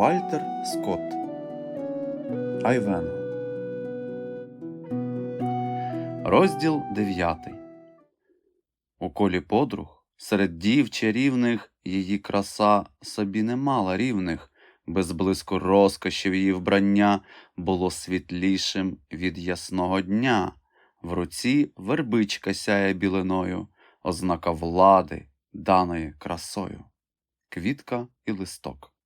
Вальтер Скотт Айвенго Розділ 9 У колі подруг серед дів чарівних її краса собі не мала рівних, без блиску розкошів її вбрання було світлішим від ясного дня. В руці вербичка сяє білиною, ознака влади, даної красою. Квітка і листок.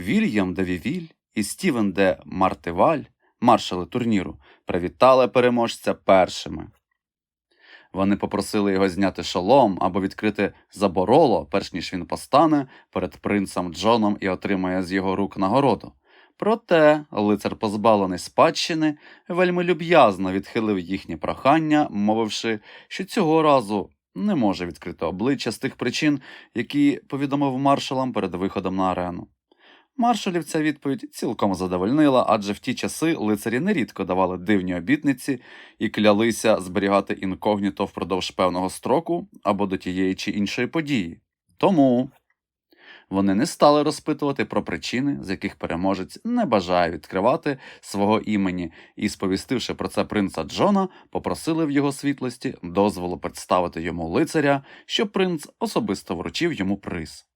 Вільям де Вівіль і Стівен де Мартиваль, маршали турніру, привітали переможця першими. Вони попросили його зняти шолом або відкрити забороло, перш ніж він постане перед принцем Джоном і отримає з його рук нагороду. Проте лицар, позбавлений спадщини, вельми люб'язно відхилив їхнє прохання, мовивши, що цього разу не може відкрити обличчя з тих причин, які повідомив маршалам перед виходом на арену. Маршалів ця відповідь цілком задовольнила, адже в ті часи лицарі нерідко давали дивні обітниці і клялися зберігати інкогніто впродовж певного строку або до тієї чи іншої події. Тому вони не стали розпитувати про причини, з яких переможець не бажає відкривати свого імені, і, сповістивши про це принца Джона, попросили в його світлості дозволу представити йому лицаря, щоб принц особисто вручив йому приз.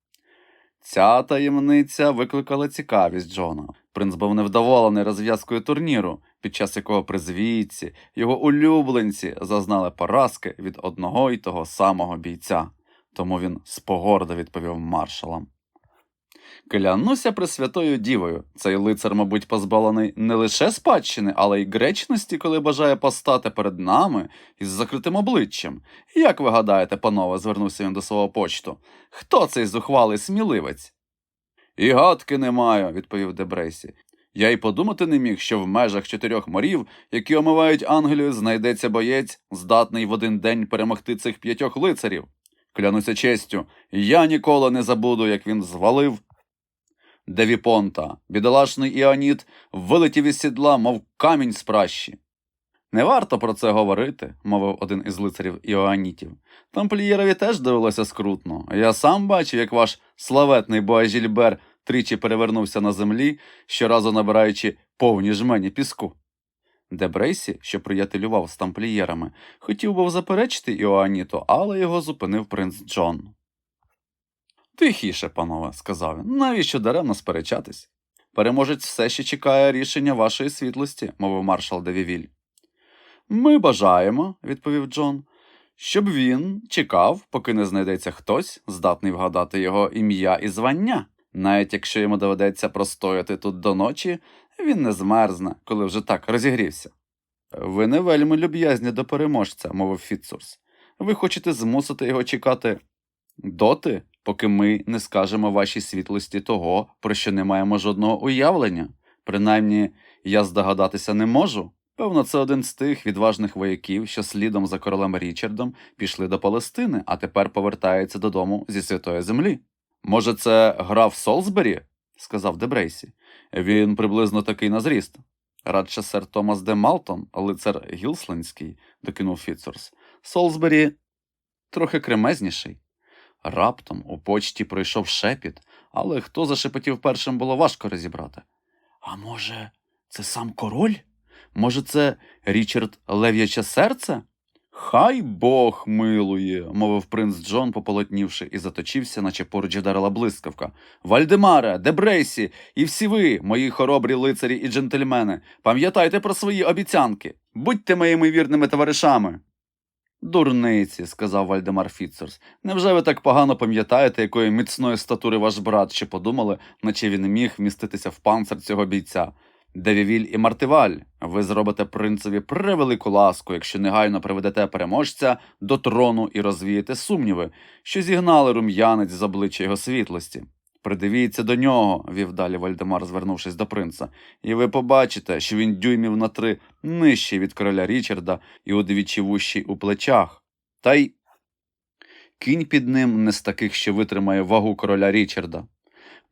Ця таємниця викликала цікавість Джона. Принц був невдоволений розв'язкою турніру, під час якого призвійці, його улюбленці зазнали поразки від одного й того самого бійця. Тому він спогордо відповів маршалам. Клянуся Пресвятою Дівою, цей лицар, мабуть, позбавлений не лише спадщини, але й гречності, коли бажає постати перед нами із закритим обличчям. Як ви гадаєте, панове, звернувся він до свого почту. Хто цей зухвалий сміливець? І гадки не маю, відповів Дебрейсі. Я й подумати не міг, що в межах чотирьох морів, які омивають Англію, знайдеться боєць, здатний в один день перемогти цих п'ятьох лицарів. Клянуся честю, я ніколи не забуду, як він звалив Девіпонта, бідолашний Іоніт, вилетів із сідла, мов камінь з пращі. Не варто про це говорити, мовив один із лицарів Іоанітів. Тамплієрові теж довелося скрутно. Я сам бачив, як ваш славетний Боажільбер тричі перевернувся на землі, щоразу набираючи повні жмені піску. Дебрейсі, що приятелював з тамплієрами, хотів був заперечити Іоаніту, але його зупинив принц Джон. Тихіше, панове, сказав він, навіщо даремно сперечатись? Переможець все ще чекає рішення вашої світлості, мовив маршал Девівіль. Ми бажаємо, відповів Джон, щоб він чекав, поки не знайдеться хтось, здатний вгадати його ім'я і звання. Навіть якщо йому доведеться простояти тут до ночі, він не змерзне, коли вже так розігрівся. Ви не вельми люб'язні до переможця, мовив Фіцурс. Ви хочете змусити його чекати доти, поки ми не скажемо вашій світлості того, про що не маємо жодного уявлення. Принаймні, я здогадатися не можу. Певно, це один з тих відважних вояків, що слідом за королем Річардом пішли до Палестини, а тепер повертаються додому зі святої землі. Може, це граф Солсбері? сказав Дебрейсі. Він приблизно такий на зріст. Радше сер Томас де Малтон, лицар Гілслендський, докинув Фіцурс. Солсбері трохи кремезніший. Раптом у почті пройшов шепіт, але хто зашепотів першим було важко розібрати. А може, це сам король? Може, це Річард Лев'яче серце? Хай Бог милує, мовив принц Джон, пополотнівши, і заточився, наче поруч вдарила блискавка. Вальдемаре, Дебрейсі, і всі ви, мої хоробрі лицарі і джентльмени, пам'ятайте про свої обіцянки, будьте моїми вірними товаришами. Дурниці, сказав Вальдемар Фіцерс. Невже ви так погано пам'ятаєте, якої міцної статури ваш брат, що подумали, наче він міг вміститися в панцир цього бійця? Девівіль і Мартиваль, ви зробите принцеві превелику ласку, якщо негайно приведете переможця до трону і розвієте сумніви, що зігнали рум'янець з обличчя його світлості. Придивіться до нього, вів далі Вальдемар, звернувшись до принца, і ви побачите, що він дюймів на три нижчий від короля Річарда і удвічі вущий у плечах. Та й кінь під ним не з таких, що витримає вагу короля Річарда.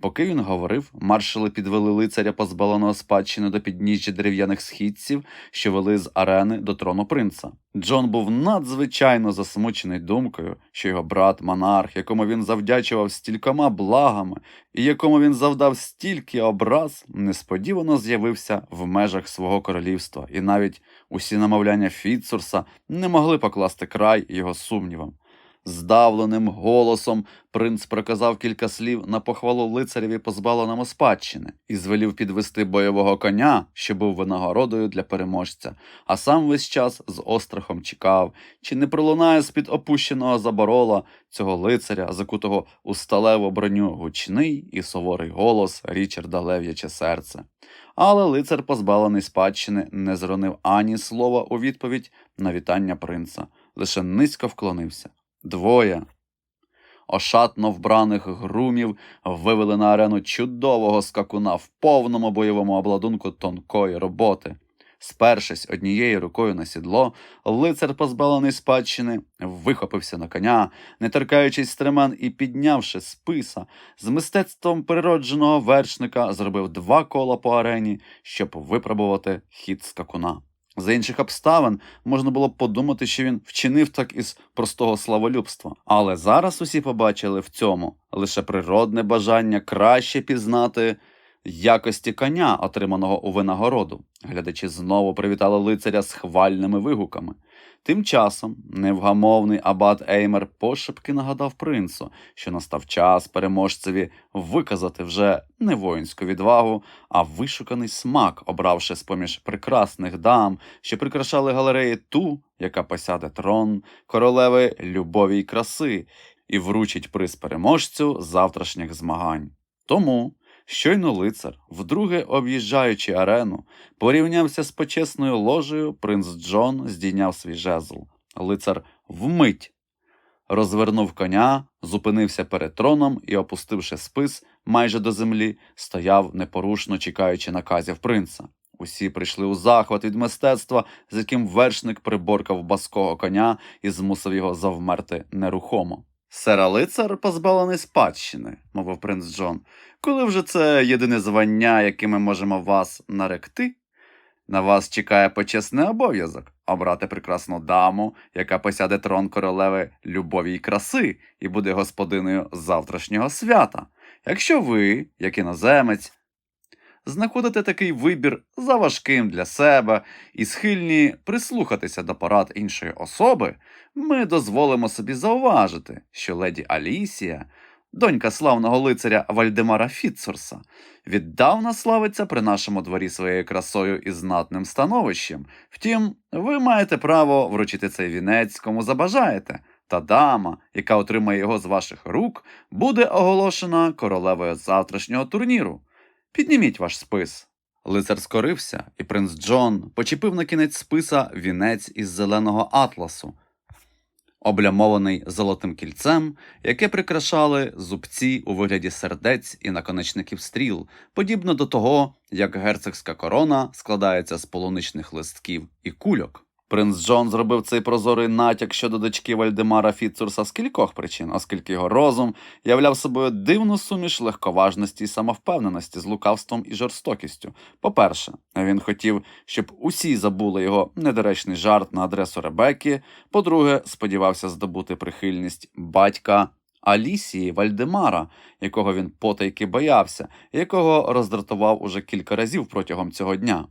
Поки він говорив, маршали підвели лицаря позбавленого спадщини до підніжжя дерев'яних східців, що вели з арени до трону принца. Джон був надзвичайно засмучений думкою, що його брат монарх, якому він завдячував стількома благами і якому він завдав стільки образ, несподівано з'явився в межах свого королівства, і навіть усі намовляння Фіцурса не могли покласти край його сумнівам. Здавленим голосом принц проказав кілька слів на похвалу лицареві позбавленому спадщини і звелів підвести бойового коня, що був винагородою для переможця, а сам весь час з острахом чекав, чи не пролунає з-під опущеного заборола цього лицаря, закутого у сталеву броню гучний і суворий голос Річарда Лев'яче серце. Але лицар, позбавлений спадщини, не зронив ані слова у відповідь на вітання принца, лише низько вклонився. Двоє ошатно вбраних грумів вивели на арену чудового скакуна в повному бойовому обладунку тонкої роботи. Спершись однією рукою на сідло, лицар, позбавлений спадщини, вихопився на коня, не торкаючись стремен і піднявши списа, з мистецтвом природженого вершника зробив два кола по арені, щоб випробувати хід скакуна. За інших обставин можна було б подумати, що він вчинив так із простого славолюбства. Але зараз усі побачили в цьому лише природне бажання краще пізнати якості коня, отриманого у винагороду. Глядачі знову привітали лицаря з хвальними вигуками. Тим часом невгамовний абат Еймер пошепки нагадав принцу, що настав час переможцеві виказати вже не воїнську відвагу, а вишуканий смак, обравши з-поміж прекрасних дам, що прикрашали галереї ту, яка посяде трон королеви любові й краси, і вручить приз переможцю завтрашніх змагань. Тому Щойно лицар, вдруге об'їжджаючи арену, порівнявся з почесною ложею, принц Джон здійняв свій жезл. Лицар вмить розвернув коня, зупинився перед троном і, опустивши спис майже до землі, стояв непорушно чекаючи наказів принца. Усі прийшли у захват від мистецтва, з яким вершник приборкав баского коня і змусив його завмерти нерухомо. Сера лицар позбавлений спадщини, мовив принц Джон. Коли вже це єдине звання, яке ми можемо вас наректи, на вас чекає почесний обов'язок обрати прекрасну даму, яка посяде трон королеви любові й краси і буде господиною завтрашнього свята. Якщо ви, як іноземець, знаходите такий вибір заважким для себе і схильні прислухатися до порад іншої особи, ми дозволимо собі зауважити, що леді Алісія, донька славного лицаря Вальдемара Фітцурса, віддавна славиться при нашому дворі своєю красою і знатним становищем. Втім, ви маєте право вручити цей вінець, кому забажаєте. Та дама, яка отримає його з ваших рук, буде оголошена королевою завтрашнього турніру. Підніміть ваш спис. Лицар скорився, і принц Джон почепив на кінець списа вінець із зеленого атласу, облямований золотим кільцем, яке прикрашали зубці у вигляді сердець і наконечників стріл, подібно до того, як герцогська корона складається з полуничних листків і кульок. Принц Джон зробив цей прозорий натяк щодо дочки Вальдемара Фіцурса з кількох причин, оскільки його розум являв собою дивну суміш легковажності і самовпевненості з лукавством і жорстокістю. По-перше, він хотів, щоб усі забули його недоречний жарт на адресу Ребекки. По-друге, сподівався здобути прихильність батька. Алісії Вальдемара, якого він потайки боявся, якого роздратував уже кілька разів протягом цього дня.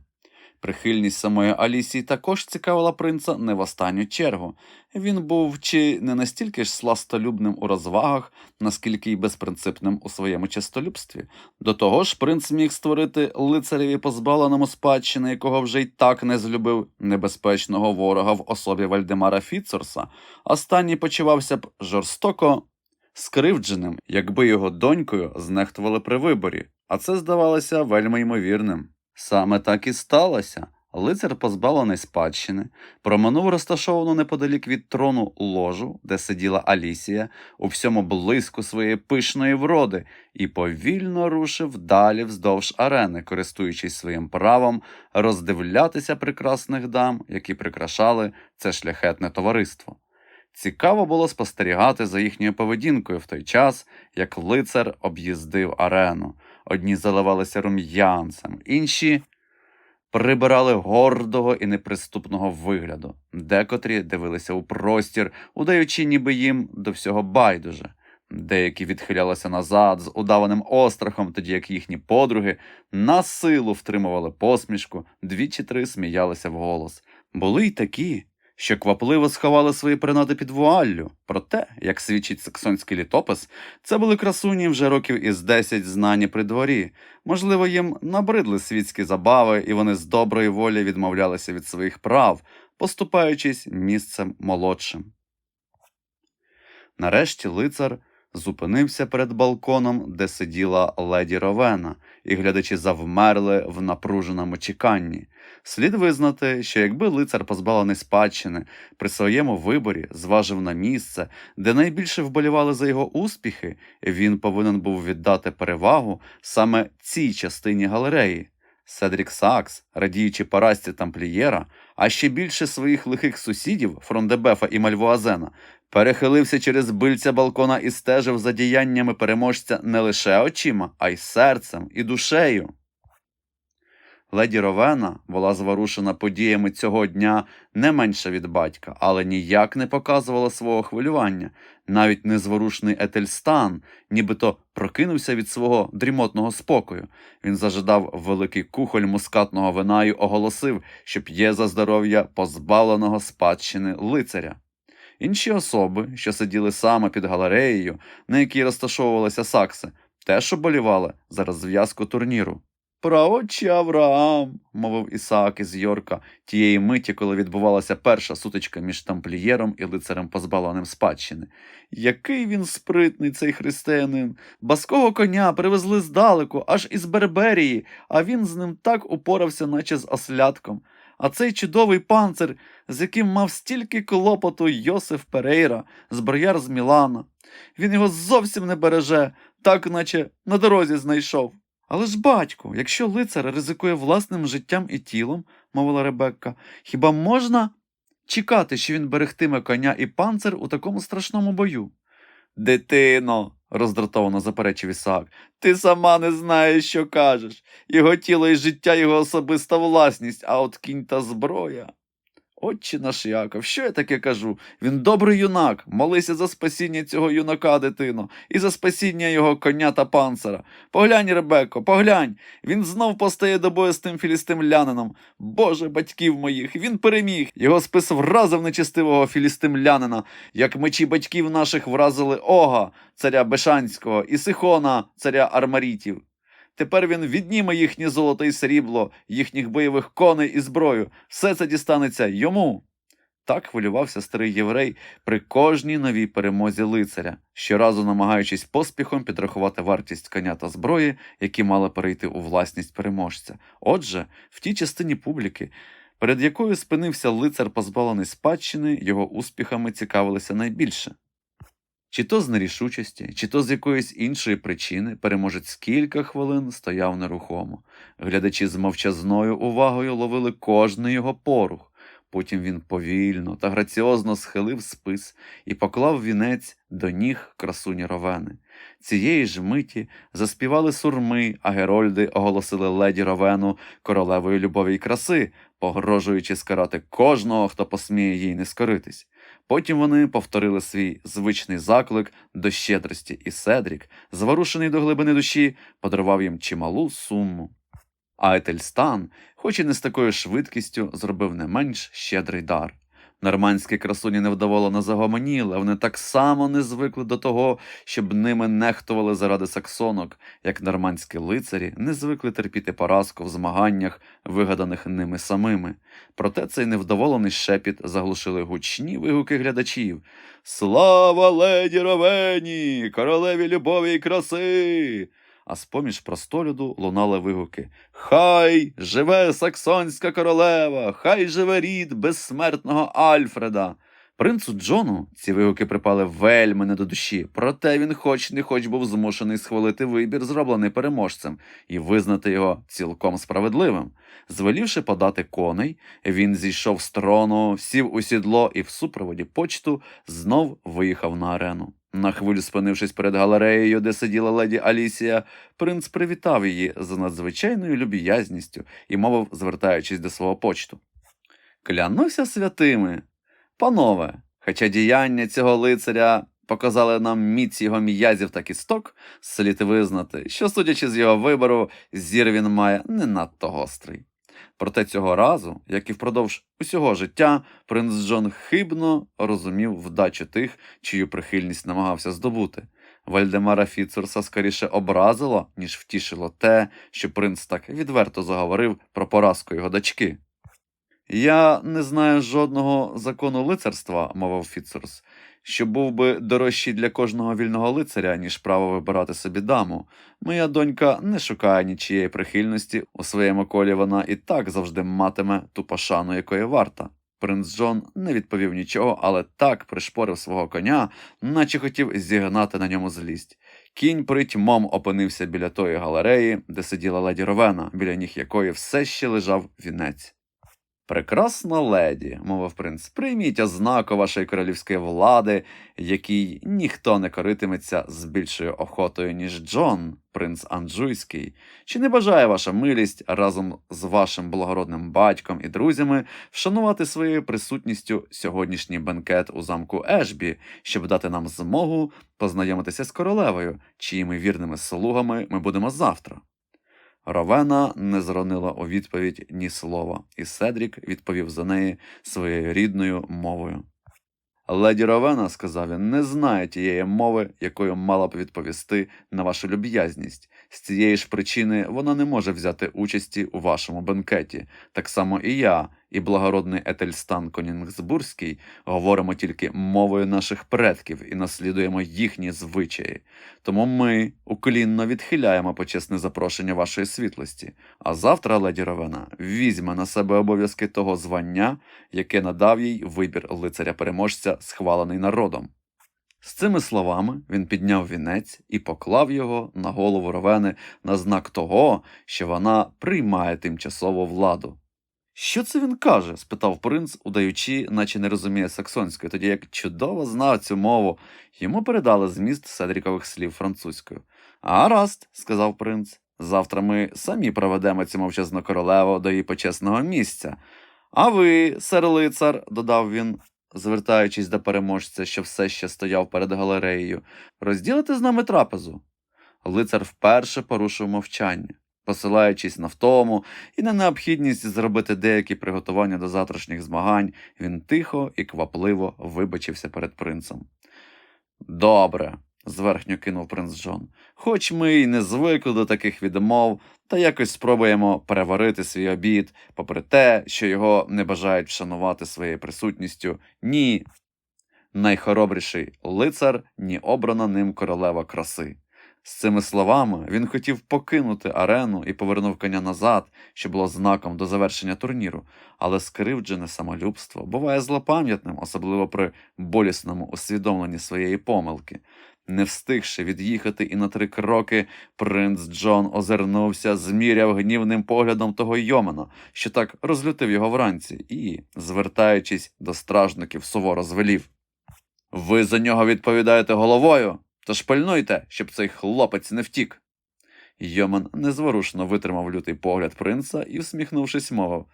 Прихильність самої Алісії також цікавила принца не в останню чергу. Він був чи не настільки ж сластолюбним у розвагах, наскільки й безпринципним у своєму честолюбстві. До того ж, принц міг створити лицареві позбавленому спадщини, якого вже й так не злюбив небезпечного ворога в особі Вальдемара Фіцорса. Останній почувався б жорстоко скривдженим, якби його донькою знехтували при виборі, а це здавалося вельми ймовірним. Саме так і сталося. Лицар, позбавлений спадщини, проминув розташовану неподалік від трону ложу, де сиділа Алісія, у всьому блиску своєї пишної вроди, і повільно рушив далі вздовж арени, користуючись своїм правом роздивлятися прекрасних дам, які прикрашали це шляхетне товариство. Цікаво було спостерігати за їхньою поведінкою в той час, як лицар об'їздив арену. Одні заливалися рум'янцем, інші прибирали гордого і неприступного вигляду. Декотрі дивилися у простір, удаючи, ніби їм до всього байдуже. Деякі відхилялися назад з удаваним острахом, тоді як їхні подруги на силу втримували посмішку, дві чи три сміялися вголос. Були й такі, що квапливо сховали свої принади під вуаллю. Проте, як свідчить саксонський літопис, це були красуні вже років із десять знані при дворі. Можливо, їм набридли світські забави, і вони з доброї волі відмовлялися від своїх прав, поступаючись місцем молодшим. Нарешті лицар зупинився перед балконом, де сиділа леді Ровена, і глядачі завмерли в напруженому чеканні. Слід визнати, що якби лицар позбавлений спадщини при своєму виборі зважив на місце, де найбільше вболівали за його успіхи, він повинен був віддати перевагу саме цій частині галереї. Седрік Сакс, радіючи поразці тамплієра, а ще більше своїх лихих сусідів Фрондебефа і Мальвуазена, перехилився через бильця балкона і стежив за діяннями переможця не лише очима, а й серцем і душею. Леді Ровена була зворушена подіями цього дня не менше від батька, але ніяк не показувала свого хвилювання. Навіть незворушний Етельстан, нібито прокинувся від свого дрімотного спокою. Він зажадав великий кухоль мускатного вина і оголосив, що п'є за здоров'я позбавленого спадщини лицаря. Інші особи, що сиділи саме під галереєю, на якій розташовувалися сакси, теж оболівали за розв'язку турніру. Праотче Авраам, мовив Ісаак із Йорка, тієї миті, коли відбувалася перша сутичка між тамплієром і лицарем позбавленим спадщини. Який він спритний, цей християнин. Баского коня привезли здалеку, аж із Берберії, а він з ним так упорався, наче з ослятком. А цей чудовий панцир, з яким мав стільки клопоту Йосиф Перейра, зброяр з Мілана. Він його зовсім не береже, так наче на дорозі знайшов. Але ж, батьку, якщо лицар ризикує власним життям і тілом, мовила Ребекка, хіба можна чекати, що він берегтиме коня і панцир у такому страшному бою? Дитино, роздратовано заперечив Ісаак, ти сама не знаєш, що кажеш. Його тіло і життя його особиста власність, а от кінь та зброя. Отче наш Яков, що я таке кажу? Він добрий юнак. Молися за спасіння цього юнака, дитино, і за спасіння його коня та панцира. Поглянь, Ребеко, поглянь. Він знов постає до бою з тим філістимлянином. Боже батьків моїх, він переміг. Його спис вразив нечистивого філістимлянина, як мечі батьків наших вразили Ога, царя Бешанського, і Сихона, царя Армарітів. Тепер він відніме їхнє золото і срібло, їхніх бойових коней і зброю. Все це дістанеться йому. Так хвилювався старий єврей при кожній новій перемозі лицаря, щоразу намагаючись поспіхом підрахувати вартість коня та зброї, які мали перейти у власність переможця. Отже, в тій частині публіки, перед якою спинився лицар позбавлений спадщини, його успіхами цікавилися найбільше. Чи то з нерішучості, чи то з якоїсь іншої причини переможець кілька хвилин стояв нерухомо. Глядачі з мовчазною увагою ловили кожний його порух. Потім він повільно та граціозно схилив спис і поклав вінець до ніг красуні Ровени. Цієї ж миті заспівали сурми, а герольди оголосили леді Ровену королевою любові й краси, погрожуючи скарати кожного, хто посміє їй не скоритись. Потім вони повторили свій звичний заклик до щедрості, і Седрік, зворушений до глибини душі, подарував їм чималу суму. А Етельстан, хоч і не з такою швидкістю, зробив не менш щедрий дар. Нормандські красуні невдоволено загомоніли, вони так само не звикли до того, щоб ними нехтували заради саксонок, як нормандські лицарі не звикли терпіти поразку в змаганнях, вигаданих ними самими. Проте цей невдоволений шепіт заглушили гучні вигуки глядачів. Слава леді Ровені, королеві любові й краси! А з-поміж простолюду лунали вигуки Хай живе саксонська королева, хай живе рід безсмертного Альфреда. Принцу Джону ці вигуки припали вельми не до душі, проте він хоч не хоч був змушений схвалити вибір, зроблений переможцем, і визнати його цілком справедливим. Звелівши подати коней, він зійшов з трону, сів у сідло і в супроводі почту знов виїхав на арену. На хвилю спинившись перед галереєю, де сиділа леді Алісія, принц привітав її з надзвичайною люб'язністю і мовив, звертаючись до свого почту. Клянуся святими, панове, хоча діяння цього лицаря показали нам міць його м'язів та кісток, слід визнати, що, судячи з його вибору, зір він має не надто гострий. Проте цього разу, як і впродовж усього життя, принц Джон хибно розумів вдачу тих, чию прихильність намагався здобути. Вальдемара Фіцурса скоріше образило, ніж втішило те, що принц так відверто заговорив про поразку його дочки. Я не знаю жодного закону лицарства, мовив Фіцурс, що був би дорожчий для кожного вільного лицаря, ніж право вибирати собі даму. Моя донька не шукає нічієї прихильності, у своєму колі вона і так завжди матиме ту пошану, якої варта. Принц Джон не відповів нічого, але так пришпорив свого коня, наче хотів зігнати на ньому злість. Кінь притьмом опинився біля тої галереї, де сиділа леді Ровена, біля ніг якої все ще лежав вінець. Прекрасна леді, мовив принц, прийміть ознаку вашої королівської влади, якій ніхто не коритиметься з більшою охотою, ніж Джон, принц Анджуйський. Чи не бажає ваша милість разом з вашим благородним батьком і друзями вшанувати своєю присутністю сьогоднішній бенкет у замку Ешбі, щоб дати нам змогу познайомитися з королевою, чиїми вірними слугами ми будемо завтра? Ровена не зронила у відповідь ні слова, і Седрік відповів за неї своєю рідною мовою. Леді Ровена, сказав він, не знає тієї мови, якою мала б відповісти на вашу люб'язність. З цієї ж причини вона не може взяти участі у вашому бенкеті. Так само і я, і благородний Етельстан Конінгсбурзький говоримо тільки мовою наших предків і наслідуємо їхні звичаї. Тому ми уклінно відхиляємо почесне запрошення вашої світлості. А завтра, леді Ровена, візьме на себе обов'язки того звання, яке надав їй вибір лицаря-переможця, схвалений народом. З цими словами він підняв вінець і поклав його на голову Ровени на знак того, що вона приймає тимчасову владу. Що це він каже? спитав принц, удаючи, наче не розуміє саксонської, тоді як чудово знав цю мову, йому передали зміст Седрікових слів французькою. Гаразд, сказав принц. Завтра ми самі проведемо цю мовчазну королеву до її почесного місця. А ви, сер лицар, додав він, звертаючись до переможця, що все ще стояв перед галереєю, розділити з нами трапезу. Лицар вперше порушив мовчання, посилаючись на втому і на необхідність зробити деякі приготування до завтрашніх змагань, він тихо і квапливо вибачився перед принцем. Добре, зверхньо кинув принц Джон. Хоч ми й не звикли до таких відмов, та якось спробуємо переварити свій обід, попри те, що його не бажають вшанувати своєю присутністю ні найхоробріший лицар, ні обрана ним королева краси. З цими словами він хотів покинути арену і повернув коня назад, що було знаком до завершення турніру, але скривджене самолюбство буває злопам'ятним, особливо при болісному усвідомленні своєї помилки. Не встигши від'їхати і на три кроки, принц Джон озирнувся, зміряв гнівним поглядом того Йомана, що так розлютив його вранці, і, звертаючись до стражників, суворо звелів. Ви за нього відповідаєте головою, тож пильнуйте, щоб цей хлопець не втік. Йоман незворушно витримав лютий погляд принца і, всміхнувшись, мовив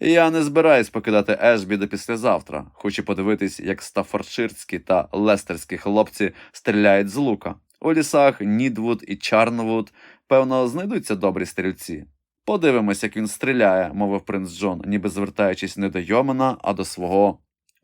Я не збираюсь покидати Ешбі до післязавтра. Хочу подивитись, як стафордширські та лестерські хлопці стріляють з лука. У лісах Нідвуд і Чарнвуд, певно, знайдуться добрі стрільці. Подивимось, як він стріляє, мовив принц Джон, ніби звертаючись не до Йомана, а до свого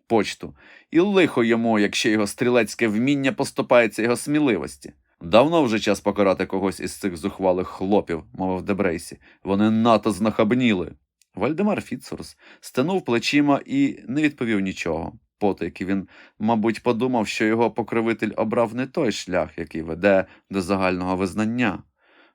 почту. І лихо йому, якщо його стрілецьке вміння поступається його сміливості. Давно вже час покарати когось із цих зухвалих хлопів, мовив Дебрейсі. Вони надто знахабніли. Вальдемар Фіцурс стенув плечима і не відповів нічого. Потайки він, мабуть, подумав, що його покровитель обрав не той шлях, який веде до загального визнання.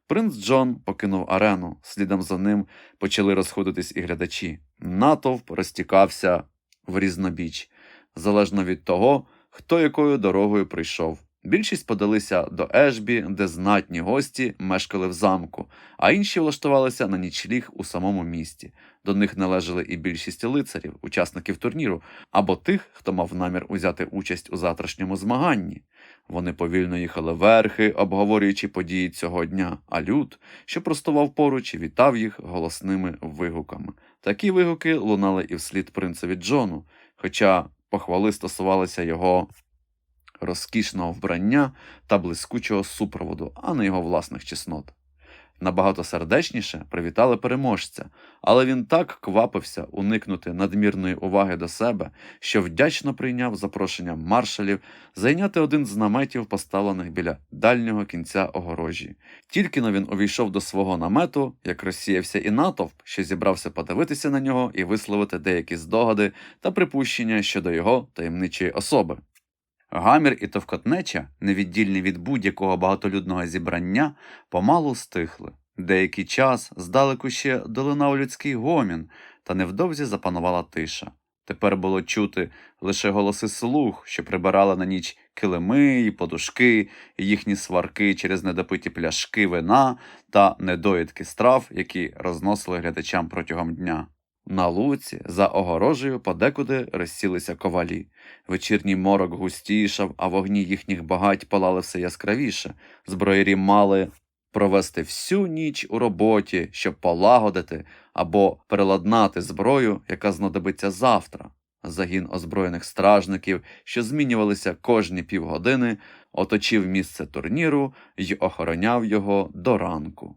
Принц Джон покинув арену, слідом за ним почали розходитись і глядачі. Натовп розтікався в різнобіч. залежно від того, хто якою дорогою прийшов. Більшість подалися до Ешбі, де знатні гості мешкали в замку, а інші влаштувалися на нічліг у самому місті. До них належали і більшість лицарів, учасників турніру, або тих, хто мав намір узяти участь у завтрашньому змаганні. Вони повільно їхали верхи, обговорюючи події цього дня, а люд, що простував поруч, вітав їх голосними вигуками. Такі вигуки лунали і вслід принцеві Джону, хоча похвали стосувалися його розкішного вбрання та блискучого супроводу, а не його власних чеснот. Набагато сердечніше привітали переможця, але він так квапився уникнути надмірної уваги до себе, що вдячно прийняв запрошення маршалів зайняти один з наметів, поставлених біля дальнього кінця огорожі. Тільки но він увійшов до свого намету, як розсіявся і натовп, що зібрався подивитися на нього і висловити деякі здогади та припущення щодо його таємничої особи. Гамір і товкотнеча, невіддільні від будь-якого багатолюдного зібрання, помалу стихли. Деякий час здалеку ще долинав людський гомін, та невдовзі запанувала тиша. Тепер було чути лише голоси слуг, що прибирали на ніч килими і подушки, і їхні сварки через недопиті пляшки вина та недоїдки страв, які розносили глядачам протягом дня. На луці, за огорожею, подекуди розсілися ковалі. Вечірній морок густішав, а вогні їхніх багать палали все яскравіше. Зброярі мали провести всю ніч у роботі, щоб полагодити або переладнати зброю, яка знадобиться завтра. Загін озброєних стражників, що змінювалися кожні півгодини, оточив місце турніру й охороняв його до ранку.